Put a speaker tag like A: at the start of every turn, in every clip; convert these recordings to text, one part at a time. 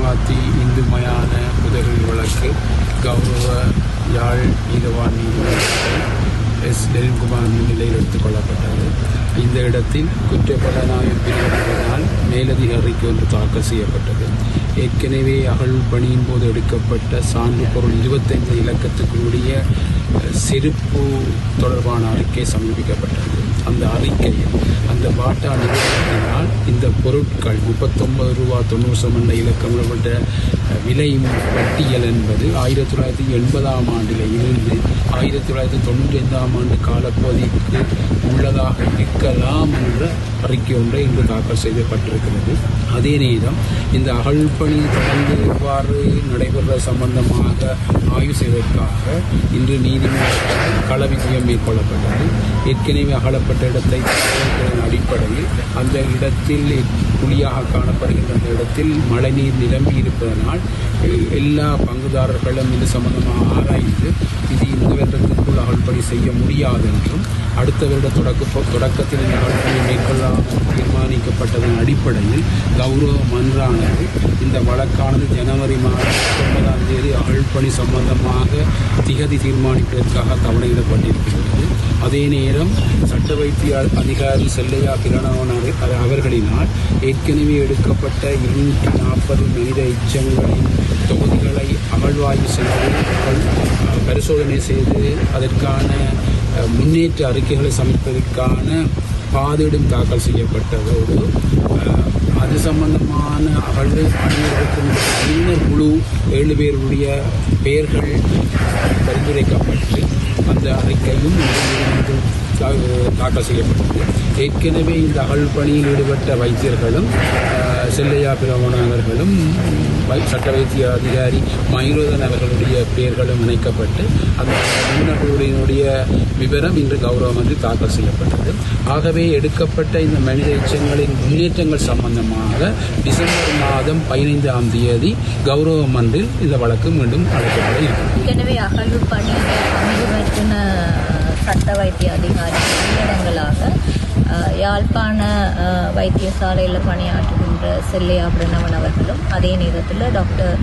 A: பாத்தி இந்து மயான புதர்கள் வழக்கு கௌரவ யாழ் நீதவான் நீதிமன்றத்தில் எஸ். டெல்குமார் முன்னிலையில் எடுத்துக் கொள்ளப்பட்டது. இந்த இடத்தில் குற்றப்புலனாய்வு பிரிவினரினால் மேலதிக அறிக்கை ஒன்று தாக்கல் செய்யப்பட்டது. ஏற்கனவே அகழ் பணியின் போது எடுக்கப்பட்ட சான்று பொருள் இருபத்தைந்து இலக்கத்துக்குரிய செருப்பு தொடர்பான அறிக்கை சமர்ப்பிக்கப்பட்டது. அந்த அறிக்கையில் அந்த பாட்டா நிறுவனத்தினால் இந்த பொருட்கள் முப்பத்தொன்பது ரூபா தொண்ணூறு சமந்த இலக்கமிடப்பட்ட விலை பட்டியல் என்பது ஆயிரத்தி தொள்ளாயிரத்தி எண்பதாம் ஆண்டில் இருந்து ஆயிரத்தி தொள்ளாயிரத்தி தொண்ணூற்றி ஐந்தாம் ஆண்டு காலப்பகுதிக்கு உள்ளதாக இருக்கலாம் என்ற அறிக்கை ஒன்றை இன்று தாக்கல் செய்யப்பட்டிருக்கிறது. அதே நேரம் இந்த அகழ்பணி தொடர்ந்து எவ்வாறு நடைபெற சம்பந்தமாக ஆய்வு செய்வதற்காக இன்று நீதிமன்ற கள விஜயம் மேற்கொள்ளப்பட்டது. ஏற்கனவே அகலப்பட்ட இடத்தை அடிப்படையில் அந்த இடத்தில் குழியாக காணப்படுகின்ற அந்த இடத்தில் மழைநீர் நிரம்பி இருப்பதனால் எல்லா பங்குதாரர்களும் இது சம்பந்தமாக ஆராய்ந்து இது இந்த வருடத்திற்குள் அகழ்படி செய்ய முடியாது என்றும் அடுத்த வருட தொடக்க தொடக்கத்தில் இந்த அகழ்படி மேற்கொள்ளாமல் அடிப்படையில் கௌரவ மன்றானது. இந்த வழக்கானது ஜனவரி மாதம் ஒன்பதாம் தேதி அகழ்பணி சம்பந்தமாக திகதி தீர்மானிப்பதற்காக தவணையிடப்பட்டிருக்கிறது. அதே நேரம் சட்ட வைத்திய அதிகாரி செல்லையா பிரணவன் அவர்களினால் ஏற்கனவே எடுக்கப்பட்ட இருநூற்றி நாற்பது மனித எச்சங்களின் தொகுதிகளை அகழ்வாய்வு செய்து பரிசோதனை செய்து அதற்கான முன்னேற்ற அறிக்கைகளை சமைப்பதற்கான பாதையிடும் தாக்கல் செய்யப்பட்டதோடு அது சம்பந்தமான அகழ்வு பணியிடக்கும் அறிஞர் குழு ஏழு பேருடைய பெயர்கள் பரிந்துரைக்கப்பட்டு அந்த அறிக்கையும் தாக்கல் செய்யப்பட்டது. ஏற்கனவே இந்த அகழ் பணியில் ஈடுபட்ட வைத்தியர்களும் செல்லையா பிரமணன் அவர்களும் சட்ட வைத்திய அதிகாரி மயூரதன் அவர்களுடைய பெயர்களும் இணைக்கப்பட்டு அந்த நிபுணர்களுடைய விவரம் இன்று கௌரவம் வந்து தாக்கல் செய்யப்பட்டது. ஆகவே எடுக்கப்பட்ட இந்த மனித எச்சங்களின் முன்னேற்றங்கள் சம்பந்தமாக டிசம்பர் மாதம் பதினைந்தாம் தேதி கௌரவ மன்றில் இந்த வழக்கு மீண்டும் அழைக்கப்பட இருக்கிறது.
B: ஏற்கனவே அகழ்வு பணி சட்ட வைத்திய அதிகாரி பணியிடங்களாக யாழ்ப்பாண வைத்தியசாலையில் பணியாற்றுகின்ற செல்லையா பிரணவன் அவர்களும் அதே நேரத்தில் டாக்டர்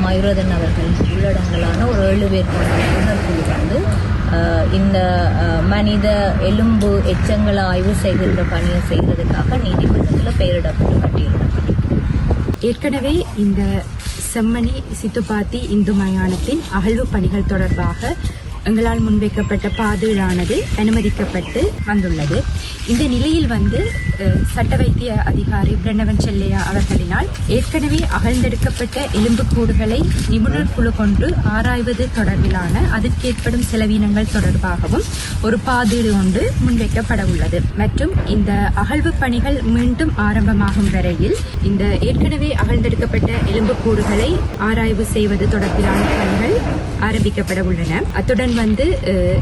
B: மயூரதன் அவர்கள் உள்ளடங்கலான ஒரு ஏழு பேர் குழு வந்து இந்த மனித எலும்பு எச்சங்களை ஆய்வு செய்கின்ற பணியை செய்வதற்காக நீதிமன்றத்தில் பெயரிடப்பட்டு பட்டியலிடப்பட்டிருக்கு
C: ஏற்கனவே இந்த செம்மணி சித்துப்பாத்தி இந்து மயானத்தின் அகழ்வு பணிகள் தொடர்பாக எங்களால் முன்வைக்கப்பட்ட பாதையிலானது அனுமதிக்கப்பட்டு வந்துள்ளது. இந்த நிலையில் வந்து சட்ட வைத்திய அதிகாரி பிரணவன் செல்லையா அவர்களினால் ஏற்கனவே அகழ்ந்தெடுக்கப்பட்ட எலும்புக்கூடுகளை நிபுணர் குழு கொண்டு ஆராய்வது தொடர்பிலான அதற்கு ஏற்படும் செலவினங்கள் தொடர்பாகவும் ஒரு பாதீடு ஒன்று முன்வைக்கப்பட உள்ளது மற்றும் இந்த அகழ்வு பணிகள் மீண்டும் ஆரம்பமாகும் வரையில் இந்த ஏற்கனவே அகழ்ந்தெடுக்கப்பட்ட எலும்புக்கூடுகளை ஆராய்வு செய்வது தொடர்பிலான பணிகள் ஆரம்பிக்கப்பட உள்ளன அத்துடன் வந்து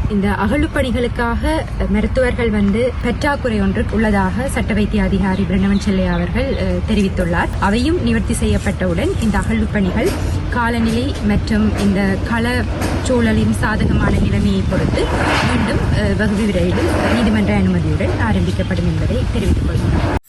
C: இந்த அகழுப்பணிகளுக்காக மருத்துவர்கள் வந்து பற்றாக்குறை ஒன்று உள்ளதாக சட்ட வைத்திய அதிகாரி பிரணவன் செல்லையா அவர்கள் தெரிவித்துள்ளார். அவையும் நிவர்த்தி செய்யப்பட்டவுடன் இந்த அகழ்வுப்பணிகள் காலநிலை மற்றும் இந்த கள சூழலின் சாதகமான நிலைமையை பொறுத்து மீண்டும் அஹ், வெகு விரைவில் நீதிமன்ற அனுமதியுடன் ஆரம்பிக்கப்படும் என்பதை தெரிவித்துக் கொள்கிறேன்